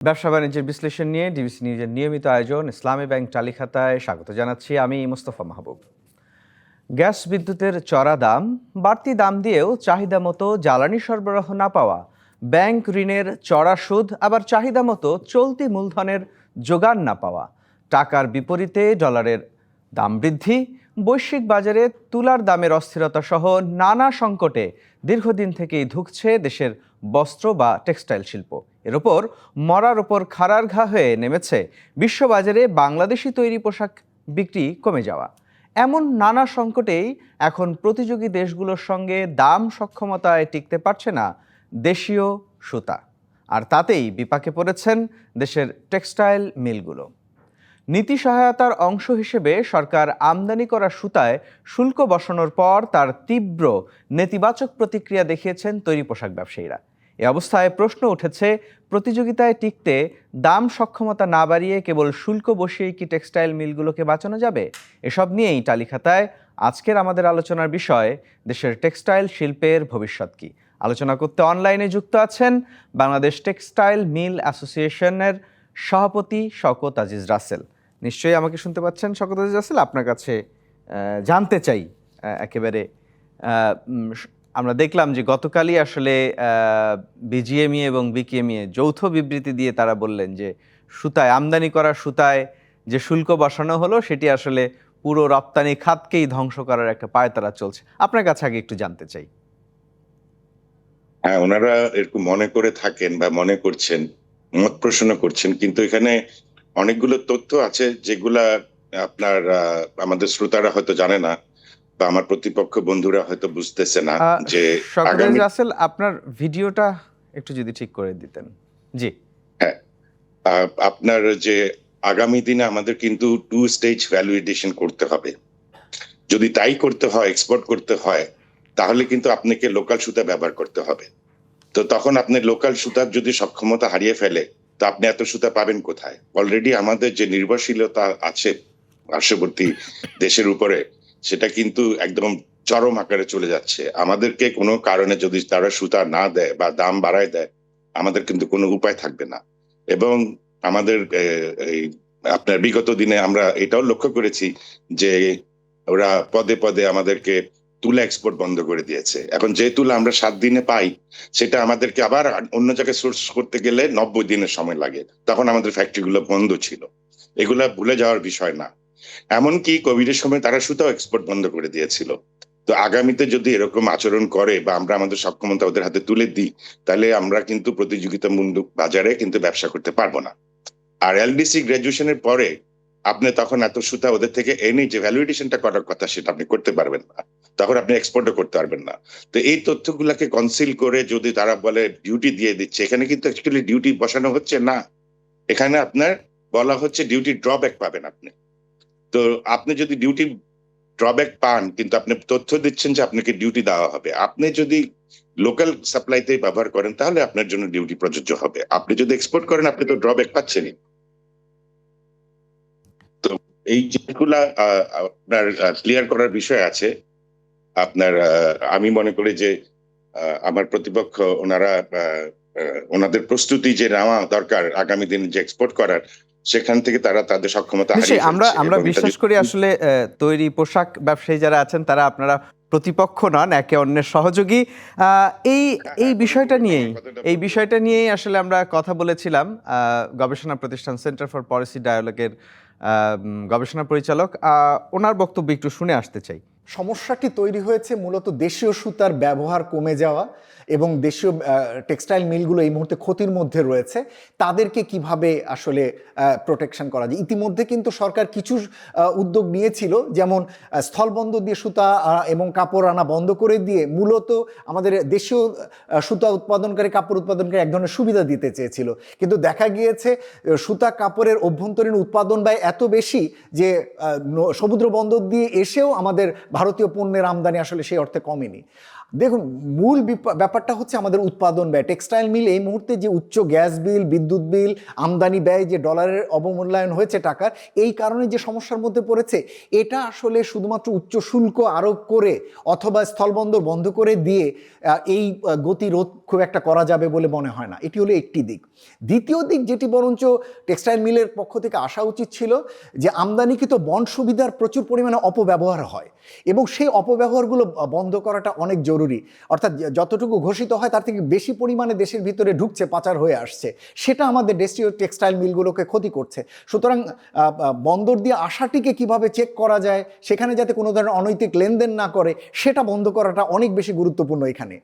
ব্যবসা বাণিজ্যের বিশ্লেষণ নিয়ে ডিবিসি নিউজের নিয়মিত আয়োজন ইসলামী ব্যাংক টালিখাতায় স্বাগত জানাচ্ছি আমি মোস্তফা মাহবুব। গ্যাস বিদ্যুতের চড়া দাম, বাড়তি দাম দিয়েও চাহিদা মতো জ্বালানি সরবরাহ না পাওয়া, ব্যাংক ঋণের চড়া সুদ, আবার চাহিদা মতো চলতি মূলধনের যোগান না পাওয়া, টাকার বিপরীতে ডলারের দাম বৃদ্ধি, বৈশ্বিক বাজারে তুলার দামের অস্থিরতা সহ নানা সংকটে দীর্ঘদিন থেকেই ধুঁকছে দেশের বস্ত্র বা টেক্সটাইল শিল্প। এর ওপর মরার ওপর খাড়ার ঘা হয়ে নেমেছে বিশ্ববাজারে বাংলাদেশি তৈরি পোশাক বিক্রি কমে যাওয়া। এমন নানা সংকটেই এখন প্রতিযোগী দেশগুলোর সঙ্গে দাম সক্ষমতায় টিকতে পারছে না দেশীয় সুতা। আর তাতেই বিপাকে পড়েছেন দেশের টেক্সটাইল মিলগুলো। নীতি সহায়তার অংশ হিসেবে সরকার আমদানি করা সুতায় শুল্ক বসানোর পর তার তীব্র নেতিবাচক প্রতিক্রিয়া দেখিয়েছেন তৈরি পোশাক ব্যবসায়ীরা। এ অবস্থায় প্রশ্ন উঠেছে, প্রতিযোগিতায় টিকতে দাম সক্ষমতা না বাড়িয়ে কেবল শুল্ক বসিয়ে কি টেক্সটাইল মিলগুলোকে বাঁচানো যাবে? এসব নিয়েই তালিখাতায় আজকের আমাদের আলোচনার বিষয়, দেশের টেক্সটাইল শিল্পের ভবিষ্যৎ কি। আলোচনা করতে অনলাইনে যুক্ত আছেন বাংলাদেশ টেক্সটাইল মিল অ্যাসোসিয়েশনের সভাপতি শওকত আজিজ রাসেল। নিশ্চয়ই আমাকে শুনতে পাচ্ছেন শওকত আজিজ রাসেল? আপনার কাছে জানতে চাই একেবারে আমরা দেখলাম যে গতকালই আসলে বিজিএমই এবং বিকেএমইএ যৌথ বিবৃতি দিয়ে তারা বললেন যে সুতায় আমদানি করা সুতায় যে শুল্ক বসানো হলো, সেটি আসলে পুরো রপ্তানি খাতকেই ধ্বংস করার একটা পায়তারা চলছে। আপনার কাছে আগে একটু জানতে চাই। হ্যাঁ ওনারা এরকম মনে করে থাকেন বা মনে করছেন, মত প্রশ্ন করছেন, কিন্তু এখানে অনেকগুলো তথ্য আছে যেগুলা আপনার আমাদের শ্রোতারা হয়তো জানে না। বা আমার প্রতিপক্ষ বন্ধুরা হয়তো বুঝতেছে না যে আগামী রাসেল আপনার ভিডিওটা একটু যদি ঠিক করে দিতেন। জি। আহ, আপনার যে আগামী দিনে আমাদের কিন্তু টু স্টেজ ভ্যালুয়েশন করতে হবে। যদি তাই করতে হয় এক্সপোর্ট করতে হয় তাহলে কিন্তু আপনাকে লোকাল সুতা ব্যবহার করতে হবে। তো তখন আপনি লোকাল সুতার যদি সক্ষমতা হারিয়ে ফেলে তো আপনি এত সুতা পাবেন কোথায়? অলরেডি আমাদের যে নির্ভরশীলতা আছে পার্শ্ববর্তী দেশের উপরে সেটা কিন্তু একদম চরম আকারে চলে যাচ্ছে। আমাদেরকে কোনো কারণে যদি তারা সুতা না দেয় বা দাম বাড়ায় দেয়, আমাদের কিন্তু কোনো উপায় থাকবে না। এবং আমাদের আপনার বিগত দিনে আমরা এটাও লক্ষ্য করেছি যে ওরা পদে পদে আমাদেরকে তুলা এক্সপোর্ট বন্ধ করে দিয়েছে। এখন যে তুলা আমরা সাত দিনে পাই, সেটা আমাদেরকে আবার অন্য জায়গায় সোর্স করতে গেলে নব্বই দিনের সময় লাগে। তখন আমাদের ফ্যাক্টরি গুলো বন্ধ ছিল। এগুলা ভুলে যাওয়ার বিষয় না। এমনকি কোভিডের সময় তারা সুতাও এক্সপোর্ট বন্ধ করে দিয়েছিল। তো আগামীতে যদি এরকম আচরণ করে বা আমরা আমাদের সক্ষমতা ওদের হাতে তুলে দিই, তাহলে আমরা কিন্তু প্রতিযোগিতামূলক বাজারে কিন্তু ব্যবসা করতে পারব না। আর এলডিসি গ্রাজুয়েশনের পরে আপনি তখন এত সুতা ওদের থেকে এনে যে ভ্যালুয়েশনটা করার কথা সেটা আপনি করতে পারবেন না। তখন আপনি এক্সপোর্টও করতে পারবেন না। তো এই তথ্যগুলাকে কনসিল করে যদি তারা বলে ডিউটি দিয়ে দিচ্ছে, এখানে কিন্তু অ্যাকচুয়ালি ডিউটি বসানো হচ্ছে না। এখানে আপনার বলা হচ্ছে ডিউটি ড্রব্যাক পাবেন আপনি। তো আপনি যদি ডিউটি ড্রব্যাক পান, কিন্তু আপনি তথ্য দিচ্ছেন যে আপনাকে ডিউটি দেওয়া হবে। আপনি যদি লোকাল সাপ্লাইতে ব্যবহার করেন, তাহলে আপনার জন্য ডিউটি প্রযোজ্য হবে। আপনি যদি এক্সপোর্ট করেন, আপনি তো ড্রব্যাক পাচ্ছেনই। তো এই যেগুলা আপনার ক্লিয়ার করার বিষয় আছে। আপনার আমি মনে করি যে আমার প্রতিপক্ষ, ওনারা ওনাদের প্রস্তুতি যে নেওয়া দরকার আগামী দিনে যে এক্সপোর্ট করার সেখান থেকে তারা তাদের সক্ষমতা আমরা আমরা বিশ্বাস করি আসলে তৈরি পোশাক ব্যবসায়ী যারা আছেন তারা আপনারা প্রতিপক্ষ নন একে অন্যের সহযোগী। আহ, এই এই বিষয়টা নিয়েই এই বিষয়টা নিয়েই আসলে আমরা কথা বলেছিলাম আহ, গবেষণা প্রতিষ্ঠান সেন্টার ফর পলিসি ডায়ালগের গবেষণা পরিচালক। আহ, ওনার বক্তব্য একটু শুনে আসতে চাই। সমস্যাটি তৈরি হয়েছে মূলত দেশীয় সুতার ব্যবহার কমে যাওয়া এবং দেশীয় টেক্সটাইল মিলগুলো এই মুহূর্তে ক্ষতির মধ্যে রয়েছে। তাদেরকে কীভাবে আসলে প্রোটেকশন করা যায়? ইতিমধ্যে কিন্তু সরকার কিছু উদ্যোগ নিয়েছিল, যেমন স্থলবন্দর দিয়ে সুতা এবং কাপড় আনা বন্ধ করে দিয়ে মূলত আমাদের দেশীয় সুতা উৎপাদনকারী, কাপড় উৎপাদনকারী এক ধরনের সুবিধা দিতে চেয়েছিল। কিন্তু দেখা গিয়েছে সুতা কাপড়ের অভ্যন্তরীণ উৎপাদন ব্যয় এত বেশি যে সমুদ্র বন্দর দিয়ে এসেও আমাদের ভারতীয় পণ্যের আমদানি আসলে সেই অর্থে কমেনি। দেখুন মূল ব্যাপারটা হচ্ছে আমাদের উৎপাদন ব্যয়। টেক্সটাইল মিল এই মুহূর্তে যে উচ্চ গ্যাস বিল বিদ্যুৎ বিল আমদানি ব্যয় যে ডলারের অবমূল্যায়ন হয়েছে টাকার এই কারণে যে সমস্যার মধ্যে পড়েছে এটা আসলে শুধুমাত্র উচ্চ শুল্ক আরোপ করে অথবা স্থলবন্দর বন্ধ করে দিয়ে এই আহ, গতিরোধ খুব একটা করা যাবে বলে মনে হয় না। এটি হলো একটি দিক। দ্বিতীয় দিক যেটি বরঞ্চ টেক্সটাইল মিলের পক্ষ থেকে আসা উচিত ছিল যে আমদানিকৃত বন্ড সুবিধার প্রচুর পরিমাণে অপব্যবহার হয়। এবং সেই অপব্যবহারগুলো বন্ধ করাটা অনেক জরুরি। অর্থাৎ যতটুকু ঘোষিত হয় তার থেকে বেশি পরিমাণে দেশের ভিতরে ঢুকছে, পাচার হয়ে আসছে। সেটা আমাদের দেশীয় টেক্সটাইল মিলগুলোকে ক্ষতি করছে। সুতরাং বন্দর দিয়ে আসাটিকে কীভাবে চেক করা যায়, সেখানে যাতে কোনো ধরনের অনৈতিক লেনদেন না করে, সেটা বন্ধ করাটা অনেক বেশি গুরুত্বপূর্ণ এখানে।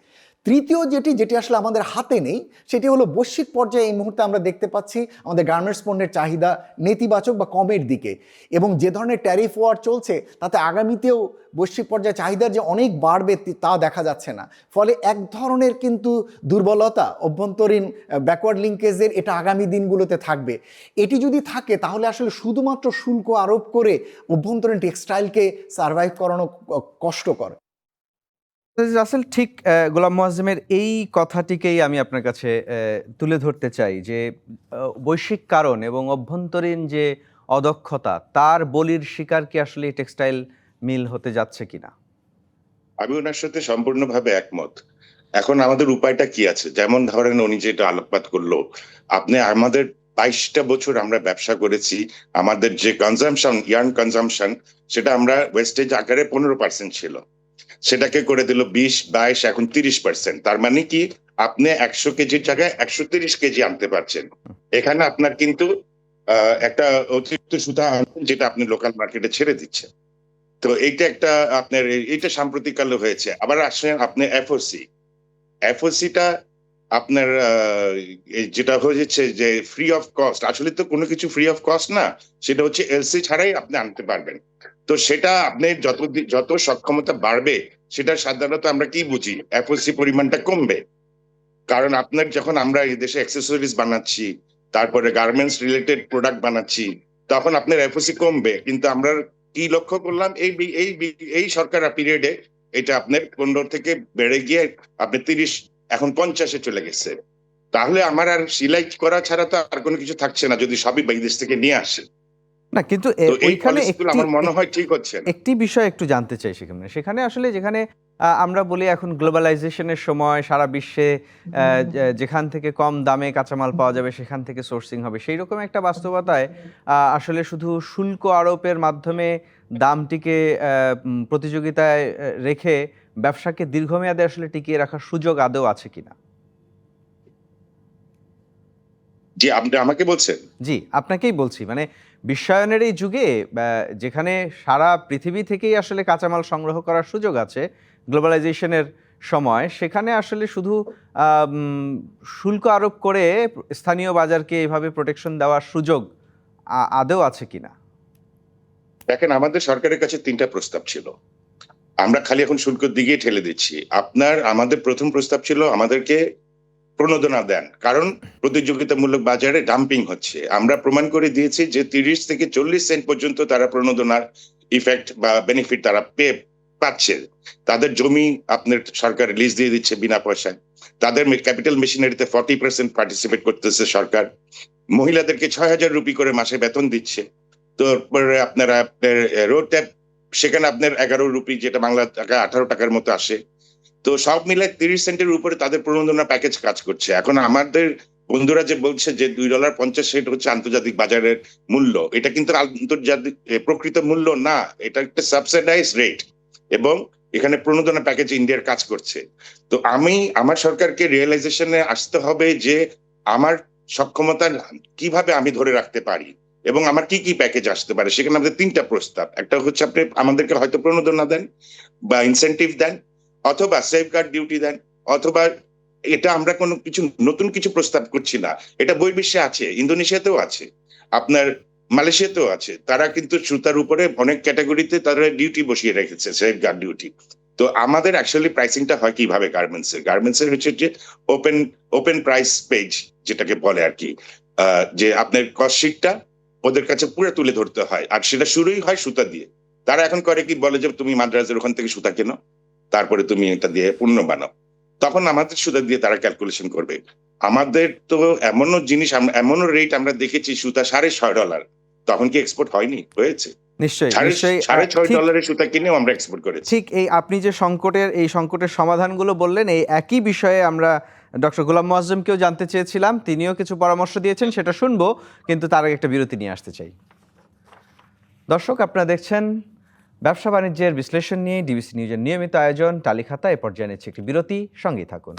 তৃতীয় যেটি যেটি আসলে আমাদের হাতে নেই, সেটি হলো বৈশ্বিক পর্যায়ে এই মুহূর্তে আমরা দেখতে পাচ্ছি আমাদের গার্মেন্টস পণ্যের চাহিদা নেতিবাচক বা কমের দিকে। এবং যে ধরনের ট্যারিফ ওয়ার চলছে, তাতে আগামীতেও বৈশ্বিক পর্যায়ে চাহিদার যে অনেক বাড়বে তা দেখা যাচ্ছে না। ফলে এক ধরনের কিন্তু দুর্বলতা, অভ্যন্তরীণ ব্যাকওয়ার্ড লিঙ্কেজের এটা আগামী দিনগুলোতে থাকবে। এটি যদি থাকে, তাহলে আসলে শুধুমাত্র শুল্ক আরোপ করে অভ্যন্তরীণ টেক্সটাইলকে সার্ভাইভ করানো কষ্টকর। রাসেল ঠিক গোলাম মোয়াজ্জেমের এই কথাটিকেই আমি আপনার কাছে তুলে ধরতে চাই যে বৈশ্বিক কারণ এবং অভ্যন্তরীণ যে অদক্ষতা, তার বলির শিকার কি আসলে টেক্সটাইল মিল হতে যাচ্ছে কিনা? আমি ওনার সাথে সম্পূর্ণভাবে একমত। এখন আমাদের উপায়টা কি আছে? যেমন ধরেন উনি যেটা আলোকপাত করল, আপনি আমাদের বাইশটা বছর আমরা ব্যবসা করেছি, আমাদের যে কনজামশন ইয়ার্ন কনজামশন সেটা আমরা ওয়েস্টেজ আকারে পনেরো পার্সেন্ট ছিল। সেটাকে করে দিল বিশ, বাইশ, এখন তিরিশ পার্সেন্ট তার মানে কি? আপনি একশো কেজির জায়গায় একশো তিরিশ কেজি আনতে পারছেন। এখানে আপনার কিন্তু একটা অতিরিক্ত সুতা যেটা আপনি লোকাল মার্কেটে ছেড়ে দিচ্ছেন। তো এইটা একটা আপনার এই- এইটা সাম্প্রতিককালে হয়েছে। আবার আসলেন আপনি এফওসি এফওসিটা আপনার যেটা হয়েছে যে ফ্রি অফ কস্ট আসলে তো কোনো কিছু ফ্রি অফ কস্ট না, সেটা হচ্ছে এলসি ছাড়াই আপনি আনতে পারবেন। তো সেটা আপনি যত যত সক্ষমতা বাড়বে, সেটা সাধারণত আমরা কি বুঝি? এফওসি পরিমাণটা কমবে। কারণ আপনার যখন আমরা দেশে অ্যাক্সেসরিজ বানাচ্ছি, তারপরে গার্মেন্টস রিলেটেড প্রোডাক্ট বানাচ্ছি, তখন আপনার এফওসি কমবে। কিন্তু আমরা কি লক্ষ্য করলাম? এই এই এই সরকার পিরিয়ডে এটা আপনার পনেরো থেকে বেড়ে গিয়ে আপনি তিরিশ, এখন পঞ্চাশে চলে গেছে। তাহলে আমার আর সিলাই করা ছাড়া তো আর কোনো কিছু থাকছে না, যদি সবই বিদেশ থেকে নিয়ে আসে। না কিন্তু ওইখানে একটি আমার মনে হয় ঠিক হচ্ছে একটি বিষয় একটু জানতে চাই সেখানে। সেখানে আসলে যেখানে আমরা বলি এখন গ্লোবালাইজেশনের সময় সারা বিশ্বে যেখান থেকে কম দামে কাঁচামাল পাওয়া যাবে সেখান থেকে সোর্সিং হবে। সেই রকম একটা বাস্তবতায় আহ, আসলে শুধু শুল্ক আরোপের মাধ্যমে দামটিকে আহ, প্রতিযোগিতায় রেখে ব্যবসাকে দীর্ঘমেয়াদে আসলে টিকিয়ে রাখার সুযোগ আদৌ আছে কিনা? জি আপনি আমাকে বলছেন? জি আপনাকেই বলছি। মানে বিশ্বায়নের এই যুগে যেখানে সারা পৃথিবী থেকেই আসলে কাঁচামাল সংগ্রহ করার সুযোগ আছে গ্লোবালাইজেশনের সময় সেখানে আসলে শুধু শুল্ক আরোপ করে স্থানীয় বাজারকে এভাবে প্রোটেকশন দেওয়ার সুযোগ আ- আদৌ আছে কিনা? দেখেন আমাদের সরকারের কাছে তিনটা প্রস্তাব ছিল। আমরা খালি এখন শুল্কের দিকে ঠেলে দিচ্ছি। আপনার আমাদের প্রথম প্রস্তাব ছিল আমাদেরকে প্রণোদনা দেন। কারণ প্রতিযোগিতামূলক বাজারে ডাম্পিং হচ্ছে। আমরা প্রমাণ করে দিয়েছি যে তিরিশ থেকে চল্লিশ সেন্ট পর্যন্ত তারা প্রণোদনার ইফেক্ট বা বেনিফিট তারা পেয়ে পাচ্ছে। তাদের জমি আপনার সরকার লিজ দিয়ে দিচ্ছে বিনা পয়সায়। তাদের ক্যাপিটাল মেশিনারিতে ফর্টি পার্সেন্ট পার্টিসিপেট করতেছে সরকার। মহিলাদেরকে ছয় হাজার রুপি করে মাসে বেতন দিচ্ছে। তারপরে আপনারা আপনার রোড ট্যাপ সেখানে আপনার এগারো রুপি যেটা বাংলা টাকা আঠারো টাকার মতো আসে। তো সব মিলে তিরিশ সেন্টের উপরে তাদের প্রণোদনা প্যাকেজ কাজ করছে। এখন আমাদের বন্ধুরা যে বলছে যে দুই ডলার পঞ্চাশ সেন্ট হচ্ছে আন্তর্জাতিক বাজারের মূল্য, এটা কিন্তু আন্তর্জাতিক প্রকৃত মূল্য না, এটা একটা সাবসিডাইজ রেট এবং এখানে প্রণোদনা প্যাকেজ ইন্ডিয়ার কাজ করছে। তো আমি, আমার সরকারকে রিয়েলাইজেশনে আসতে হবে যে আমার সক্ষমতা কীভাবে আমি ধরে রাখতে পারি এবং আমার কি কি প্যাকেজ আসতে পারে, সেখানে আমাদের তিনটা প্রস্তাব। একটা হচ্ছে আপনি আমাদেরকে হয়তো প্রণোদনা দেন বা ইনসেন্টিভ দেন অথবা সেফ গার্ড ডিউটি দেন, অথবা এটা আমরা কোনো কিছু, নতুন কিছু প্রস্তাব করছি না। এটা বহির্বিশ্বে আছে, ইন্দোনেশিয়াতেও আছে। আপনার মালয়েশিয়াতেও আছে। তারা কিন্তু সুতার উপরে অনেক ক্যাটাগরিতে তারা ডিউটি বসিয়ে রেখেছে সেফ গার্ড ডিউটি তো আমাদের অ্যাকচুয়ালি প্রাইসিংটা হয় কীভাবে গার্মেন্টস এর? গার্মেন্টস এর হচ্ছে যে ওপেন ওপেন প্রাইস পেজ যেটাকে বলে আর কি। যে আপনার কস্ট শিটটা ওদের কাছে পুরো তুলে ধরতে হয়। আর সেটা শুরুই হয় সুতা দিয়ে। তারা এখন করে কি বলে যে, তুমি মাদ্রাজের ওখান থেকে সুতা কেনো? তারপরে তুমি এটা দিয়ে পণ্য বানাও। তখন আমাদের সুতা দিয়ে তারা ক্যালকুলেশন করবে। আমাদের তো এমনও জিনিস এমনও রেট আমরা দেখেছি সুতা সাড়ে ছয় ডলার তখন কি এক্সপোর্ট হয়নি? হয়েছে। ঠিক এই আপনি যে সংকটের এই সংকটের সমাধানগুলো বললেন এই একই বিষয়ে আমরা ডক্টর গোলাম মোয়াজ্জেমকেও জানতে চেয়েছিলাম। তিনিও কিছু পরামর্শ দিয়েছেন সেটা শুনব কিন্তু তার আগে একটা বিরতি নিয়ে আসতে চাই। দর্শক আপনারা দেখছেন ব্যবসা বাণিজ্যের বিশ্লেষণ নিয়ে ডিবিসি নিউজের নিয়মিত আয়োজন, তালিখাতা, এ পর্যায়ে নিচ্ছে একটি বিরতি, সঙ্গেই থাকুন।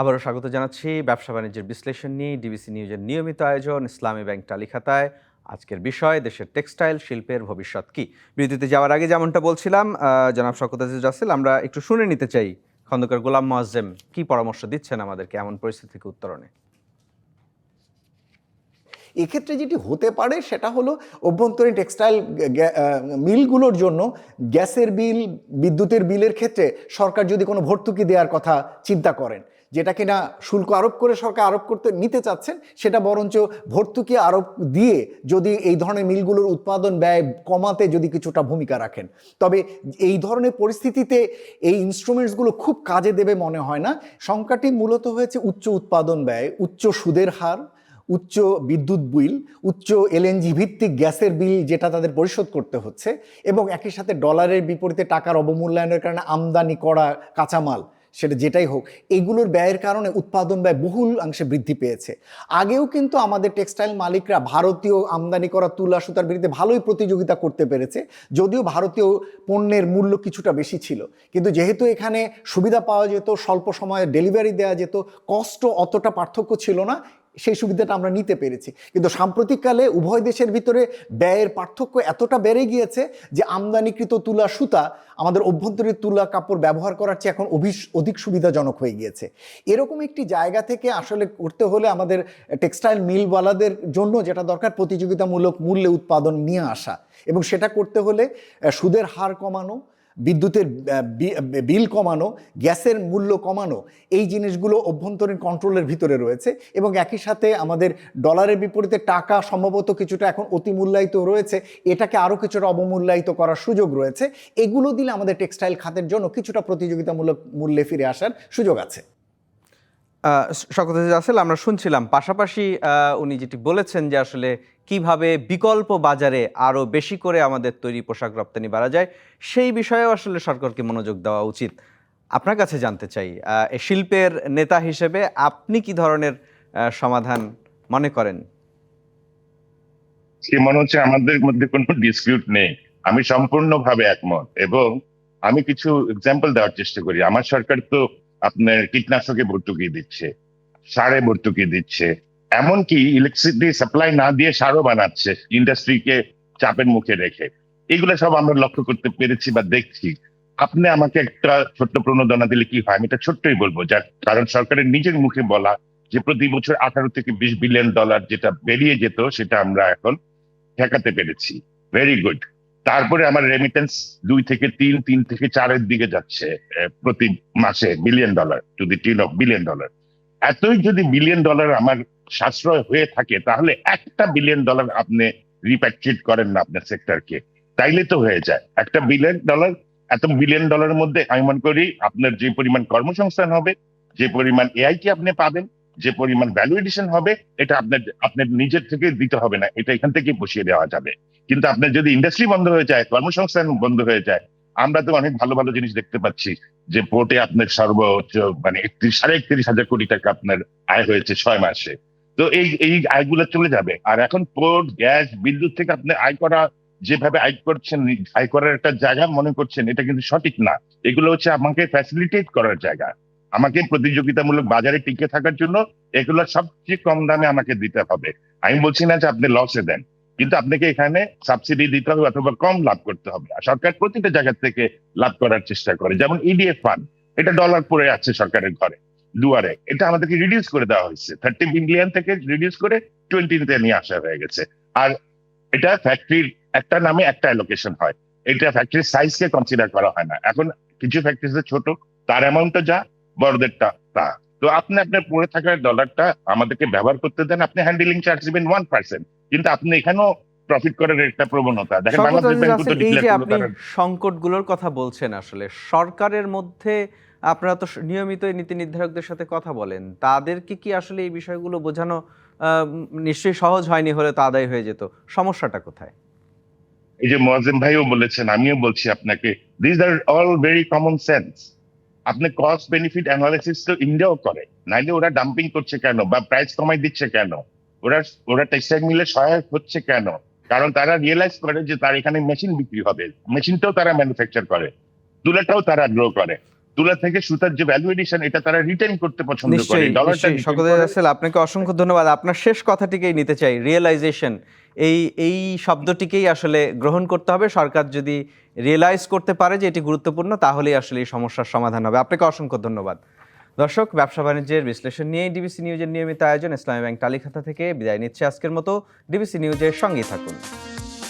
আবারও স্বাগত জানাচ্ছি ব্যবসা বাণিজ্যের বিশ্লেষণ নিয়ে ডিবিসি নিউজের নিয়মিত আয়োজন, ইসলামী ব্যাংক টালিখাতায় আজকের বিষয়, দেশের টেক্সটাইল শিল্পের ভবিষ্যৎ কি? বিরতিতে যাওয়ার আগে যেমনটা বলছিলাম জনাব শকত আজিজ রাসেল, আমরা একটু শুনে নিতে চাই খন্দকার গোলাম মোয়াজ্জেম, কি পরামর্শ দিচ্ছেন আমাদেরকে এমন পরিস্থিতি থেকে উত্তরণে? এক্ষেত্রে যেটি হতে পারে সেটা হলো অভ্যন্তরীণ টেক্সটাইল মিলগুলোর জন্য গ্যাসের বিল, বিদ্যুতের বিলের ক্ষেত্রে সরকার যদি কোনো ভর্তুকি দেওয়ার কথা চিন্তা করেন, যেটা কিনা শুল্ক আরোপ করে সরকার আরোপ করতে, নিতে চাচ্ছেন, সেটা বরঞ্চ ভর্তুকি আরোপ দিয়ে যদি এই ধরনের মিলগুলোর উৎপাদন ব্যয় কমাতে যদি কিছুটা ভূমিকা রাখেন। তবে এই ধরনের পরিস্থিতিতে এই ইনস্ট্রুমেন্টসগুলো খুব কাজে দেবে মনে হয় না। সংখ্যাটি মূলত হয়েছে উচ্চ উৎপাদন ব্যয়, উচ্চ সুদের হার উচ্চ বিদ্যুৎ বিল, উচ্চ এলএনজি ভিত্তিক গ্যাসের বিল যেটা তাদের পরিশোধ করতে হচ্ছে এবং একই সাথে ডলারের বিপরীতে টাকার অবমূল্যায়নের কারণে আমদানি করা কাঁচামাল, সেটা যেটাই হোক, এগুলোর ব্যয়ের কারণে উৎপাদন ব্যয় বহুল অংশে বৃদ্ধি পেয়েছে। আগেও কিন্তু আমাদের টেক্সটাইল মালিকরা ভারতীয় আমদানি করা তুলা সুতার বিরুদ্ধে ভালোই প্রতিযোগিতা করতে পেরেছে, যদিও ভারতীয় পণ্যের মূল্য কিছুটা বেশি ছিল। কিন্তু যেহেতু এখানে সুবিধা পাওয়া যেত, স্বল্প সময়ে ডেলিভারি দেওয়া যেত, কষ্ট অতটা পার্থক্য ছিল না সেই সুবিধাটা আমরা নিতে পেরেছি। কিন্তু সাম্প্রতিককালে উভয় দেশের ভিতরে ব্যয়ের পার্থক্য এতটা বেড়ে গিয়েছে যে আমদানিকৃত তুলা সুতা আমাদের অভ্যন্তরীণ তুলা কাপড় ব্যবহার করার চেয়ে এখন অধিক সুবিধাজনক হয়ে গিয়েছে। এরকম একটি জায়গা থেকে আসলে করতে হলে আমাদের টেক্সটাইল মিলওয়ালাদের জন্য যেটা দরকার, প্রতিযোগিতামূলক মূল্যে উৎপাদন নিয়ে আসা। এবং সেটা করতে হলে সুদের হার কমানো বিদ্যুতের বিল কমানো, গ্যাসের মূল্য কমানো, এই জিনিসগুলো অভ্যন্তরীণ কন্ট্রোলের ভিতরে রয়েছে এবং একই সাথে আমাদের ডলারের বিপরীতে টাকা সম্ভবত কিছুটা এখন অতিমূল্যায়িত রয়েছে। এটাকে আরও কিছুটা অবমূল্যায়িত করার সুযোগ রয়েছে। এগুলো দিলে আমাদের টেক্সটাইল খাতের জন্য কিছুটা প্রতিযোগিতামূলক মূল্যে ফিরে আসার সুযোগ আছে। শকত আজিজ রাসেল আমরা শুনছিলাম। পাশাপাশি উনি যেটি বলেছেন যে আসলে কীভাবে বিকল্প বাজারে আরও বেশি করে আমাদের তৈরি পোশাক রপ্তানি বাড়া যায়, সেই বিষয়েও আসলে সরকারকে মনোযোগ দেওয়া উচিত। আপনার কাছে জানতে চাই শিল্পের নেতা হিসেবে আপনি কি ধরনের সমাধান মনে করেন? সে মনে হচ্ছে আমাদের মধ্যে কোনো ডিসপিউট নেই। আমি সম্পূর্ণভাবে একমত এবং আমি কিছু এক্সাম্পল দেওয়ার চেষ্টা করি। আমার সরকার তো আপনার কীটনাশকে ভর্তুকি দিচ্ছে, সারে ভর্তুকি দিচ্ছে, এমনকি ইলেকট্রিসিটি সাপ্লাই না দিয়ে সারও বানাচ্ছে ইন্ডাস্ট্রিকে চাপের মুখে রেখে। এগুলো সব আমরা লক্ষ্য করতে পেরেছি বা দেখছি। আপনি আমাকে একটা ছোট্ট প্রণোদনা দিলে কি হয়? আমি এটা ছোট্টই বলব, যার কারণ সরকারের নিজের মুখে বলা যে প্রতি বছর আঠারো থেকে বিশ বিলিয়ন ডলার যেটা বেরিয়ে যেত, সেটা আমরা এখন ঠেকাতে পেরেছি। ভেরি গুড তারপরে আমার রেমিটেন্স দুই থেকে তিন তিন থেকে চারের দিকে যাচ্ছে প্রতি মাসে billion dollar to the tune of billion dollar এতই যদি বিলিয়ন ডলার আমার সাশ্রয় হয়ে থাকে, তাহলে একটা বিলিয়ন ডলার আপনি রিপ্যাট্রিয়েট করেন না আপনার সেক্টরকে তাইলে তো হয়ে যায়। একটা বিলিয়ন ডলার এত বিলিয়ন ডলারের মধ্যে আমি মনে করি আপনার যে পরিমাণ কর্মসংস্থান হবে, যে পরিমাণ এআই কে আপনি পাবেন, যে পরিমাণ ভ্যালু এডিশন হবে, এটা আপনার আপনার নিজের থেকে দিতে হবে না, এটা এখান থেকে বসিয়ে দেওয়া যাবে। কিন্তু আপনার যদি ইন্ডাস্ট্রি বন্ধ হয়ে যায়, কর্মসংস্থান বন্ধ হয়ে যায়, আমরা তো অনেক ভালো ভালো জিনিস দেখতে পাচ্ছি যে পোর্টে আপনার সর্বোচ্চ মানে একত্রিশ, সাড়ে একত্রিশ হাজার কোটি টাকা আপনার আয় হয়েছে ছয় মাসে। তো এই এই আয়গুলো চলে যাবে। আর এখন পোর্ট, গ্যাস, বিদ্যুৎ থেকে আপনি আয় করা, যেভাবে আয় করছেন, আয় করার একটা জায়গা মনে করছেন, এটা কিন্তু সঠিক না। এগুলো হচ্ছে আমাকে ফ্যাসিলিটেট করার জায়গা। আমাকে প্রতিযোগিতামূলক বাজারে টিকে থাকার জন্য এগুলো সবচেয়ে কম দামে আমাকে দিতে হবে। আমি বলছি না যে আপনি লসে দেন। কিন্তু আপনাকে এখানে সাবসিডি দিতে হবে অথবা কম লাভ করতে হবে। সরকার প্রতিটা জায়গা থেকে লাভ করার চেষ্টা করে। যেমন ইডিএফ ফান্ড এটা ডলার পড়ে আছে সরকারের ঘরে, দুয়ারে। এটা আমাদেরকে রিডিউস করে দেওয়া হয়েছে। থার্টি বিলিয়ন থেকে রিডিউস করে টোয়েন্টিতে নিয়ে আসা হয়ে গেছে। আর এটা ফ্যাক্টরির একটা নামে একটা অ্যালোকেশন হয়। এটা ফ্যাক্টরির সাইজকে কনসিডার করা হয় না। এখন কিছু ফ্যাক্টরিতে ছোট, তার অ্যামাউন্টটা যা, বড়দেরটা তা। তো আপনি আপনার পড়ে থাকা ডলারটা আমাদেরকে ব্যবহার করতে দেন। আপনি হ্যান্ডেলিং চার্জ দিবেন ওয়ান পার্সেন্ট কিন্তু আপনি এখানেও প্রফিট করার একটা প্রবণতা। দেখেন বাংলাদেশ ব্যাংক তো করল আপনি সংকটগুলোর কথা বলছেন আসলে সরকারের মধ্যে আপনারা তো নিয়মিত নীতি নির্ধারকদের সাথে কথা বলেন তাদেরকে কি আসলে এই বিষয়গুলো বোঝানো নিশ্চয়ই সহজ হয়নি হলে তো আদায় হয়ে যেত সমস্যাটা কোথায়? এই যে মোয়াজ্জেম ভাইও বলেছেন আমিও বলছি আপনাকে this are all very common sense আপনি কস্ট বেনিফিট অ্যানালিসিস তো ইন্ডিয়াও করে নাইলে ওরা ডাম্পিং করছে কেন বা প্রাইস কমাই দিচ্ছে কেন? ওরা ওরা টেক্সটাইল মিলে সহায়ক হচ্ছে কেন? কারণ তারা রিয়েলাইজ করে যে তার এখানে মেশিন বিক্রি হবে। মেশিনটাও তারা ম্যানুফ্যাকচার করে। তুলাটাও তারা গ্রো করে। তুলা থেকে সুতার যে ভ্যালু এডিশন এটা তারা রিটেন করতে পছন্দ করে। ডলারটা রাসেল আপনাকে অসংখ্য ধন্যবাদ। আপনার শেষ কথাটিকেই নিতে চাই রিয়েলাইজেশন এই এই শব্দটিকেই আসলে গ্রহণ করতে হবে। সরকার যদি রিয়েলাইজ করতে পারে যে এটি গুরুত্বপূর্ণ তাহলেই আসলে এই সমস্যার সমাধান হবে। আপনাকে অসংখ্য ধন্যবাদ। দর্শক, ব্যবসা বাণিজ্যের বিশ্লেষণ নিয়ে ডিবিসি নিউজের নিয়মিত আয়োজন। ইসলামী ব্যাংক টালিখাতা থেকে বিদায় নিচ্ছে আজকের মতো। ডিবিসি নিউজের সঙ্গেই থাকুন।